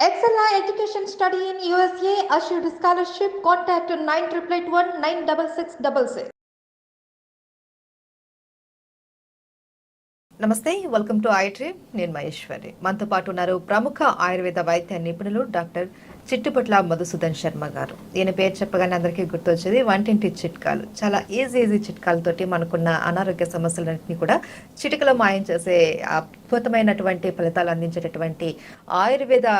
Excella Education Study in USA assured scholarship. Contact 9881 96666. నమస్తే welcome to ఐట్రీ నేను మహేశ్వరి. మనతో పాటు ఉన్నారు ప్రముఖ ఆయుర్వేద వైద్య నిపుణులు డాక్టర్ చిట్టుపట్ల మధుసూదన్ శర్మ గారు. ఈయన పేరు చెప్పగానే అందరికీ గుర్తొచ్చేది వంటింటి చిట్కాలు. చాలా ఈజీ ఈజీ చిట్కాలతోటి మనకున్న అనారోగ్య సమస్యలన్నింటినీ కూడా చిటికలో మాయం చేసే అద్భుతమైనటువంటి ఫలితాలు అందించేటటువంటి ఆయుర్వేద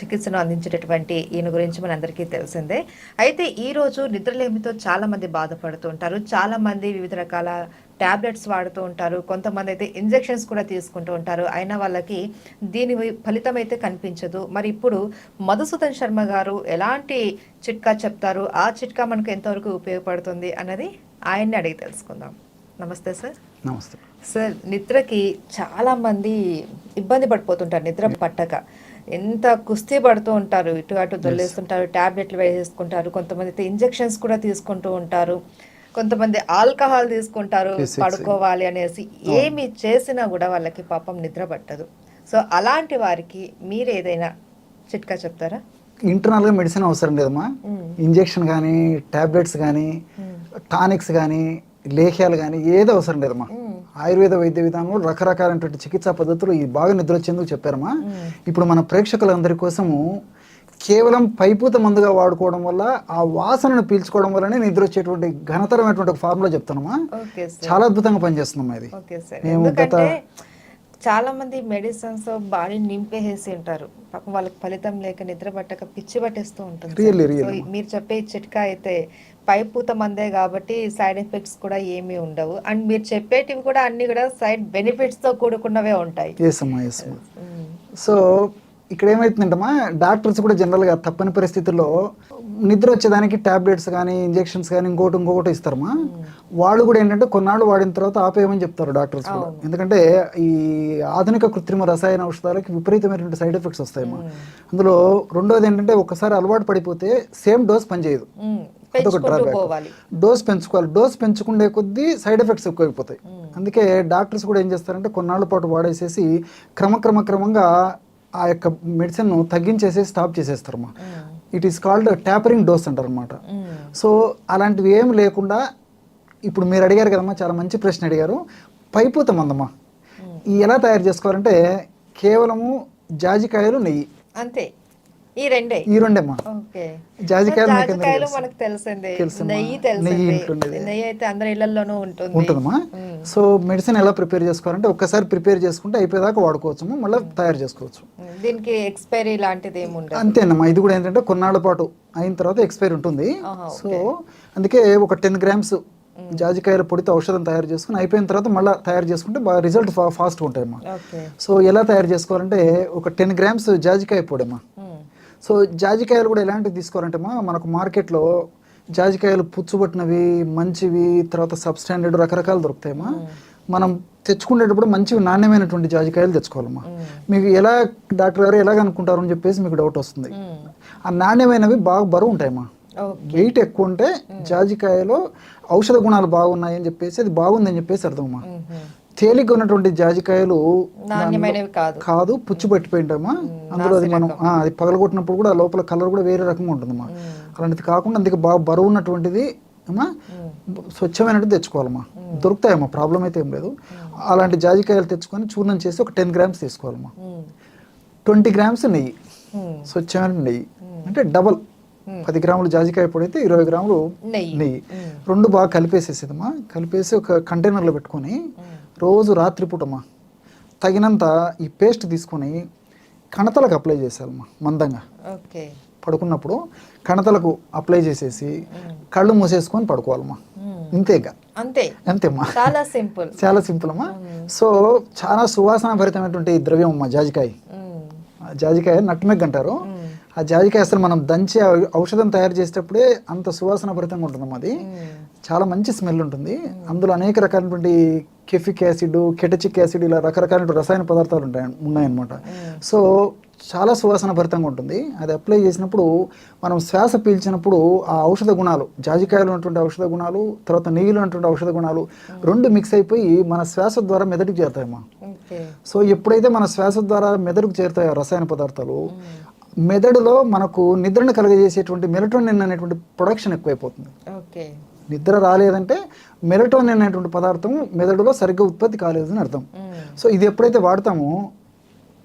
చికిత్సను అందించేటటువంటి ఈయన గురించి మనందరికీ తెలిసిందే. అయితే ఈరోజు నిద్రలేమితో చాలామంది బాధపడుతూ ఉంటారు. చాలామంది వివిధ రకాల టాబ్లెట్స్ వాడుతూ ఉంటారు. కొంతమంది అయితే ఇంజెక్షన్స్ కూడా తీసుకుంటూ ఉంటారు. అయినా వాళ్ళకి దీని ఫలితం అయితే కనిపించదు. మరి ఇప్పుడు మధుసూదన్ శర్మ గారు ఎలాంటి చిట్కా చెప్తారు? ఆ చిట్కా మనకు ఎంతవరకు ఉపయోగపడుతుంది అన్నది ఆయన్ని అడిగి తెలుసుకుందాం. నమస్తే సార్. నమస్తే. సార్ నిద్రకి చాలా మంది ఇబ్బంది పడిపోతుంటారు. నిద్ర పట్టక. ఎంత కుస్తీ పడుతూ ఉంటారు. ఇటు అటు దొల్లేస్తుంటారు టాబ్లెట్లు వేసేసుకుంటారు. కొంతమంది అయితే ఇంజెక్షన్స్ కూడా తీసుకుంటూ ఉంటారు. కొంతమంది ఆల్కహాల్ తీసుకుంటారు. పడుకోవాలి అనేసి ఏమి చేసినా కూడా వాళ్ళకి పాపం నిద్ర పట్టదు. సో అలాంటి వారికి మీరు ఏదైనా చిట్కా చెప్తారా? ఇంటర్నల్గా మెడిసిన్ అవసరం లేదమ్మా. ఇంజెక్షన్ కానీ టాబ్లెట్స్ కానీ టానిక్స్ కానీ లేహ్యాలు కానీ ఏది అవసరం లేదమ్మా. ఆయుర్వేద వైద్య విధానంలో రకరకాలైనటువంటి చికిత్సా పద్ధతులు ఈ బాగా నిద్ర వచ్చేందుకు చెప్పారమ్మా ఇప్పుడు మన ప్రేక్షకులందరి కోసము కేవలం పైపూత మందుగా వాడుకోవడం వల్ల ఆ వాసనను పీల్చుకోవడం వల్లనే నిద్ర వచ్చేటువంటి ఘనతరమైనటువంటి ఒక ఫార్ములా సార్. చాలా అద్భుతంగా పనిచేస్తుందమ్మా ఇది. Okay sir. మేము గత ఎందుకంటే చాలా మంది మెడిసిన్స్ బాడీ నింపేసి ఉంటారు. పాపం వాళ్ళకి ఫలితం లేక నిద్ర పట్టక పిచ్చి పట్టేస్తూ ఉంటుంది మీరు చెప్పే చిట్కా అయితే పైపూత మందే కాబట్టి సైడ్ ఎఫెక్ట్స్ కూడా ఏమీ ఉండవు. అండ్ మీరు చెప్పేటివి కూడా అన్ని కూడా సైడ్ బెనిఫిట్స్తో కూడుకున్నవే ఉంటాయి. మ్మ్. సో ఇక్కడ ఏమవుతుందంటమ్మా డాక్టర్స్ కూడా జనరల్గా తప్పని పరిస్థితుల్లో నిద్ర వచ్చేదానికి టాబ్లెట్స్ కానీ ఇంజెక్షన్స్ కానీ ఇంకోటి ఇంకొకటి ఇస్తారమ్మా. వాళ్ళు కూడా ఏంటంటే కొన్నాళ్ళు వాడిన తర్వాత ఆపేయమని చెప్తారు డాక్టర్స్ కూడా. ఎందుకంటే ఈ ఆధునిక కృత్రిమ రసాయన ఔషధాలకి విపరీతమైనటువంటి సైడ్ ఎఫెక్ట్స్ వస్తాయమ్మా. అందులో రెండోది ఏంటంటే ఒకసారి అలవాటు పడిపోతే సేమ్ డోస్ పనిచేయదు. అదొక డ్రాబ్యాక్. డోస్ పెంచుకోవాలి. డోస్ పెంచుకుండే కొద్దీ సైడ్ ఎఫెక్ట్స్ ఎక్కువైపోతాయి. అందుకే డాక్టర్స్ కూడా ఏం చేస్తారంటే కొన్నాళ్ళ పాటు వాడేసేసి క్రమక్రమ క్రమంగా ఆ యొక్క మెడిసిన్ తగ్గించేసి stop చేసేస్తారమ్మా it is called tapering dose అంటారు అనమాట. సో అలాంటివి ఏం లేకుండా ఇప్పుడు మీరు అడిగారు కదమ్మా చాలా మంచి ప్రశ్న అడిగారు. పైపూత మందమ్మా ఈ ఎలా తయారు చేసుకోవాలంటే కేవలము జాజికాయలు నెయ్యి. అంతే. ఈ రెండే? ఈ రెండేమ్మా జాజికాయలు జాజికాయలు? మనకు తెలిసిందే. నెయ్యి తెలిసిందే. నెయ్యి అయితే అందరి ఇళ్ళలోనూ ఉంటుంది. ఉంటుందమ్మా. సో మెడిసిన్ ఎలా ప్రిపేర్ చేసుకోవాలంటే ఒక్కసారి ప్రిపేర్ చేసుకుంటే అయిపోయేదాకా వాడుకోవచ్చు మళ్ళీ తయారు చేసుకోవచ్చు. దీనికి ఎక్స్పైరీ లాంటిది ఏమి ఉండదు. అంతేనమ్మా. ఇది కూడా ఏంటంటే కొన్నాళ్ళ పాటు అయిన తర్వాత ఎక్స్పైర్ ఉంటుంది. సో అందుకే ఒక టెన్ గ్రామ్స్ జాజికాయల పొడితో ఔషధం తయారు చేసుకుని అయిపోయిన తర్వాత మళ్ళీ తయారు చేసుకుంటే బాగా రిజల్ట్ ఫాస్ట్గా ఉంటాయమ్మా. సో ఎలా తయారు చేసుకోవాలంటే ఒక టెన్ గ్రామ్స్ జాజికాయ పొడమ్మా. సో జాజికాయలు కూడా ఎలాంటివి తీసుకోవాలంటే మనకు మార్కెట్లో జాజికాయలు పుచ్చుబట్టినవి మంచివి తర్వాత సబ్ స్టాండర్డ్ రకరకాలు దొరుకుతాయమ్మా. మనం తెచ్చుకునేటప్పుడు మంచివి నాణ్యమైనటువంటి జాజికాయలు తెచ్చుకోవాలమ్మా. మీకు ఎలా డాక్టర్ గారు ఎలాగ అనుకుంటారు అని చెప్పేసి మీకు డౌట్ వస్తుంది. ఆ నాణ్యమైనవి బాగా బరువు ఉంటాయమ్మా. వెయిట్ ఎక్కువ ఉంటే జాజికాయలో ఔషధ గుణాలు బాగున్నాయి అని చెప్పేసి అది బాగుందని చెప్పేసి అర్థమమ్మా. తేలిగ్గా ఉన్నటువంటి జాజికాయలు కాదు. పుచ్చు పట్టిపోయి ఉంటామా అందులో అది మనం అది పగలగొట్టినప్పుడు కూడా లోపల కలర్ కూడా వేరే రకంగా ఉంటుందమ్మా. అలాంటిది కాకుండా అందుకే బాగా బరువు ఉన్నటువంటిది అమ్మా స్వచ్ఛమైనట్టు తెచ్చుకోవాలమ్మా. దొరుకుతాయమ్మా ప్రాబ్లం అయితే ఏం లేదు. అలాంటి జాజికాయలు తెచ్చుకొని చూర్ణం చేసి ఒక టెన్ గ్రామ్స్ తీసుకోవాలమ్మా. ట్వంటీ గ్రామ్స్ నెయ్యి. స్వచ్ఛమైన నెయ్యి. అంటే డబల్. పది గ్రాములు జాజికాయ పొడి అయితే ఇరవై గ్రాములు నెయ్యి. నెయ్యి. రెండు బాగా కలిపేసేసేదమ్మా. కలిపేసి ఒక కంటైనర్లో పెట్టుకొని రోజు రాత్రిపూటమ్మా తగినంత ఈ పేస్ట్ తీసుకొని కణతలకు అప్లై చేసేయాలమ్మా మందంగా. ఓకే. పడుకున్నప్పుడు కణతలకు అప్లై చేసేసి కళ్ళు మూసేసుకొని పడుకోవాలమ్మా. ఇంతేగా. అంతే. అంతేమ్మా. చాలా సింపుల్. చాలా సింపుల్ అమ్మా సో చాలా సువాసన భరితమైనటువంటి ద్రవ్యం అమ్మా జాజికాయ. జాజికాయ నట్మెగ్ అంటారు ఆ జాజికాయ అసలు మనం దంచి ఔషధం తయారు చేసేటప్పుడే అంత సువాసన భరితంగా ఉంటుందమ్మా అది. చాలా మంచి స్మెల్ ఉంటుంది. అందులో అనేక రకాలైనటువంటి కెఫిక్ యాసిడ్ కెటచిక్ యాసిడ్ ఇలా రకరకాల రసాయన పదార్థాలు ఉంటాయి ఉన్నాయన్నమాట. సో చాలా సువాసన భరితంగా ఉంటుంది. అది అప్లై చేసినప్పుడు మనం శ్వాస పీల్చినప్పుడు ఆ ఔషధ గుణాలు జాజికాయలు ఉన్నటువంటి ఔషధ గుణాలు తర్వాత నెయ్యిలో ఉన్నటువంటి ఔషధ గుణాలు రెండు మిక్స్ అయిపోయి మన శ్వాస ద్వారా మెదడుకు చేరుతాయమ్మా. సో ఎప్పుడైతే మన శ్వాస ద్వారా మెదడుకు చేరుతాయో రసాయన పదార్థాలు మెదడులో మనకు నిద్రను కలుగజేసేటువంటి మెలటోనిన్ అనేటువంటి ప్రొడక్షన్ ఎక్కువైపోతుంది. ఓకే. నిద్ర రాలేదంటే మెలటోనిన్ అనేటువంటి పదార్థం మెదడులో సరిగ్గా ఉత్పత్తి కాలేదు అని అర్థం. సో ఇది ఎప్పుడైతే వాడతామో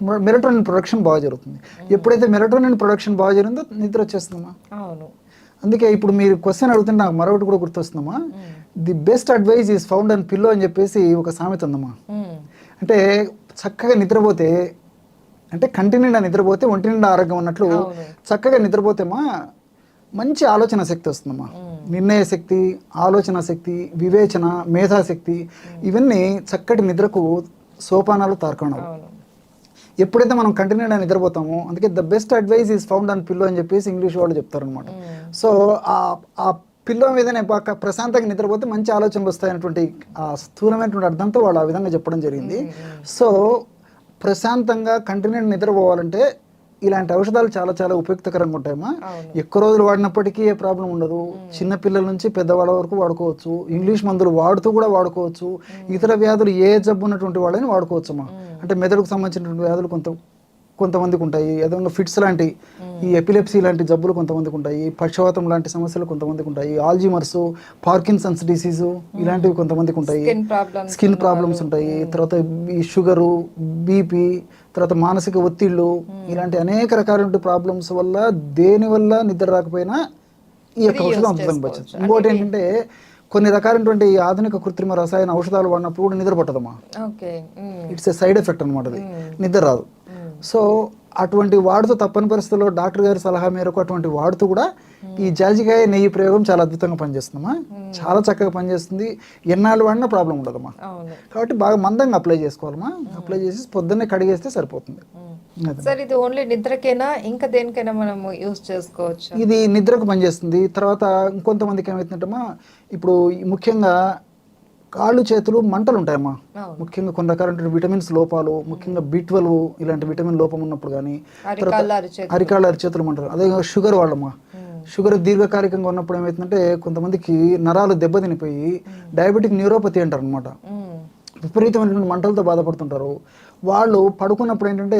మెలటోనిన్ ప్రొడక్షన్ బాగా జరుగుతుంది. ఎప్పుడైతే మెలటోనిన్ ప్రొడక్షన్ బాగా జరిగిందో నిద్ర వచ్చేస్తుందమ్మా. అవును. అందుకే ఇప్పుడు మీరు క్వశ్చన్ అడుగుతుంటే నాకు మరొకటి కూడా గుర్తొస్తుందమ్మా. The best advice is found and pillow అని చెప్పేసి ఒక సామెత ఉందమ్మా. మ్మ్. అంటే చక్కగా నిద్రపోతే అంటే కంటి నిండా నిద్రపోతే ఒంటి నిండా ఆరోగ్యం అన్నట్లు అవును. చక్కగా నిద్రపోతేమా మంచి ఆలోచన శక్తి వస్తుందమ్మా. నిర్ణయ శక్తి ఆలోచన శక్తి వివేచన మేధాశక్తి ఇవన్నీ చక్కటి నిద్రకు సోపానాలు తార్కణాలు ఎప్పుడైతే మనం కంటి నిండా నిద్రపోతామో అందుకే the best advice is found on pillow అని చెప్పేసి ఇంగ్లీష్ వాళ్ళు చెప్తారనమాట సో ఆ ఆ పిల్లో మీదనే బాగా ప్రశాంతంగా నిద్రపోతే మంచి ఆలోచనలు వస్తాయనేటువంటి ఆ స్థూలమైనటువంటి అర్థంతో వాళ్ళు ఆ విధంగా చెప్పడం జరిగింది. సో ప్రశాంతంగా కంటి నిండా నిద్రపోవాలంటే ఇలాంటి ఔషధాలు చాలా చాలా ఉపయుక్తకరంగా ఉంటాయమ్మా. ఎక్కువ రోజులు వాడినప్పటికీ ఏ ప్రాబ్లం ఉండదు. చిన్న పిల్లల నుంచి పెద్దవాళ్ళ వరకు వాడుకోవచ్చు. ఇంగ్లీష్ మందులు వాడుతూ కూడా వాడుకోవచ్చు. ఇతర వ్యాధులు ఏ జబ్బు ఉన్నటువంటి వాళ్ళని వాడుకోవచ్చమ్మా. అంటే మెదడుకు సంబంధించినటువంటి వ్యాధులు కొంత కొంతమందికి ఉంటాయి అదేవిధంగా ఫిట్స్ లాంటి ఈ ఎపిలెప్సీ లాంటి జబ్బులు కొంతమందికి ఉంటాయి పక్షవాతం లాంటి సమస్యలు కొంతమందికి ఉంటాయి ఆల్జీమర్స్ పార్కిన్సన్స్ డిసీజు ఇలాంటివి కొంతమందికి ఉంటాయి స్కిన్ ప్రాబ్లమ్స్ ఉంటాయి. తర్వాత ఈ షుగరు బీపీ తర్వాత మానసిక ఒత్తిళ్ళు ఇలాంటి అనేక రకాల ప్రాబ్లమ్స్ వల్ల దేని వల్ల నిద్ర రాకపోయినా ఈ యొక్క ఔషధం పనిచేస్తుంది. ఇంకోటి ఏంటంటే కొన్ని రకాలైనటువంటి ఆధునిక కృత్రిమ రసాయన ఔషధాలు వాడినప్పుడు కూడా నిద్ర పట్టదమ్మా. ఇట్స్ ఏ సైడ్ ఎఫెక్ట్ అనమాట అది. నిద్ర రాదు. సో అటువంటి వాడుతూ తప్పని పరిస్థితుల్లో డాక్టర్ గారి సలహా మేరకు అటువంటి వాడుతూ కూడా ఈ జాజికాయ నెయ్యి ప్రయోగం చాలా అద్భుతంగా పనిచేస్తుందమ్మా. చాలా చక్కగా పనిచేస్తుంది. ఎన్నాళ్ళు వాడినా ప్రాబ్లం ఉండదమ్మా. కాబట్టి బాగా మందంగా అప్లై చేసుకోవాలమ్మా. అప్లై చేసి పొద్దున్నే కడిగేస్తే సరిపోతుంది. సార్ ఇది ఓన్లీ నిద్రకేనా? ఇంకా దేనికైనా మనము యూస్ చేసుకోవచ్చు. ఇది నిద్రకు పనిచేస్తుంది. తర్వాత ఇంకొంతమందికి ఏమవుతుందంటమ్మా ఇప్పుడు ముఖ్యంగా కాళ్ళు చేతులు మంటలు ఉంటాయమ్మా. ముఖ్యంగా కొన్ని రకాల విటమిన్స్ లోపాలు ముఖ్యంగా బి ట్వెల్వ్ ఇలాంటి విటమిన్ లోపం ఉన్నప్పుడు కానీ అరికాళ్ళ అరిచేతులు. మంటలు అదే షుగర్ వాళ్ళమ్మా. షుగర్ దీర్ఘకాలికంగా ఉన్నప్పుడు ఏమవుతుందంటే కొంతమందికి నరాలు దెబ్బతినిపోయి డయాబెటిక్ న్యూరోపతి అంటారు అనమాట. విపరీతమైనటువంటి మంటలతో బాధపడుతుంటారు. వాళ్ళు పడుకున్నప్పుడు ఏంటంటే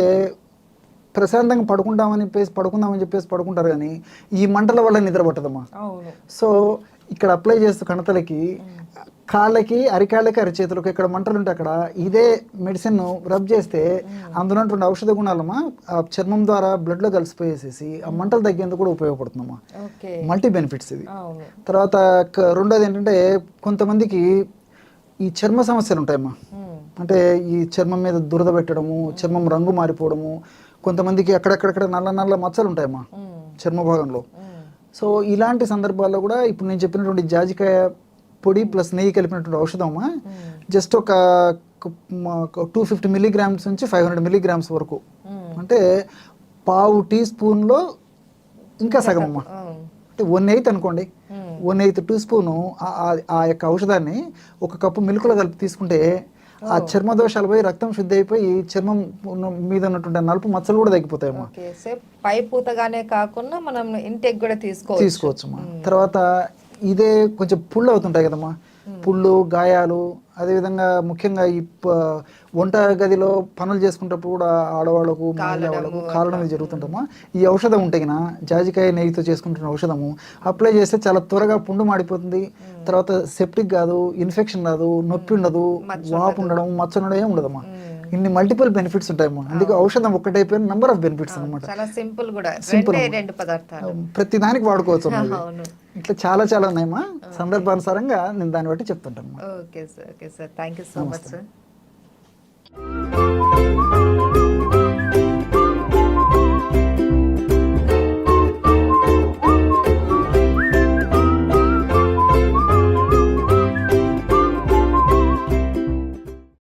ప్రశాంతంగా పడుకుంటామని చెప్పేసి పడుకుందామని చెప్పేసి పడుకుంటారు కానీ ఈ మంటల వల్ల నిద్ర పట్టదమ్మా. సో ఇక్కడ అప్లై చేస్తూ కణతలకి కాళ్ళకి అరికాళ్ళకి అరిచేతులకు ఇక్కడ మంటలు ఉంటే అక్కడ. ఇదే మెడిసిన్ రబ్ చేస్తే అందులో ఉన్నటువంటి ఔషధ గుణాలమ్మా ఆ చర్మం ద్వారా బ్లడ్లో కలిసిపోయేసేసి ఆ మంటలు తగ్గేందుకు కూడా ఉపయోగపడుతుందమ్మా. మల్టీ బెనిఫిట్స్ ఇది. తర్వాత రెండోది ఏంటంటే కొంతమందికి ఈ చర్మ సమస్యలు ఉంటాయమ్మా. మ్మ్. అంటే ఈ చర్మం మీద దురద పెట్టడము చర్మం రంగు మారిపోవడము కొంతమందికి అక్కడక్కడక్కడ నల్ల నల్ల మచ్చలు ఉంటాయమ్మా మ్మ్. చర్మ భాగంలో. సో ఇలాంటి సందర్భాల్లో కూడా ఇప్పుడు నేను చెప్పినటువంటి జాజికాయ పొడి ప్లస్ నెయ్యి కలిపినటువంటి ఔషధమా? జస్ట్ ఒక టూ ఫిఫ్టీ మిల్లీగ్రామ్స్ నుంచి ఫైవ్ హండ్రెడ్ మిల్లీగ్రామ్స్ వరకు. అంటే పావు టీ స్పూన్లో ఇంకా సగం అమ్మా. అంటే వన్ ఎయిత్ అనుకోండి. వన్ ఎయిత్ టీ స్పూను ఆ- యొక్క ఔషధాన్ని ఒక కప్పు మిల్క్లో కలిపి తీసుకుంటే ఆ చర్మ దోషాలు పోయి రక్తం శుద్ధి అయిపోయి చర్మం మీద ఉన్నటువంటి నలుపు మచ్చలు కూడా తగ్గిపోతాయమ్మా. పై పూతగానే కాకుండా మనం ఇంటెక్ కూడా తీసుకోవచ్చు. తీసుకోవచ్చమ్మా తర్వాత ఇదే కొంచెం పుళ్ళు అవుతుంటాయి కదమ్మా. పుళ్ళు గాయాలు అదేవిధంగా ముఖ్యంగా ఈ వంట గదిలో పనులు చేసుకునేటప్పుడు కూడా ఆడవాళ్ళకు మహిళా వాళ్ళకు కారణం ఇది జరుగుతుంటమ్మా ఈ ఔషధం ఉంటే గిన జాజికాయ నెయ్యితో చేసుకుంటున్న ఔషధము అప్లై చేస్తే చాలా త్వరగా పుండు మాడిపోతుంది. తర్వాత సెప్టిక్ కాదు ఇన్ఫెక్షన్ రాదు నొప్పి ఉండదు వాపు ఉండడం మచ్చ ఉండడం ఏం ఉండదమ్మా. ఇన్ని మల్టిపుల్ బెనిఫిట్స్ ఉంటాయమ్మా అందుకే ఔషధం ఒక్కటైపోయిన నెంబర్ ఆఫ్ బెనిఫిట్స్ అనమాట చాలా సింపుల్ కూడా. Simple రెండే పదార్థాలు. ప్రతి దానికి వాడుకోవచ్చు ఇట్లా చాలా చాలా ఉన్నాయమ్మా. సందర్భానుసారంగా నేను దాన్ని బట్టి చెప్తుంటాను okay sir okay sir. Thank you so much sir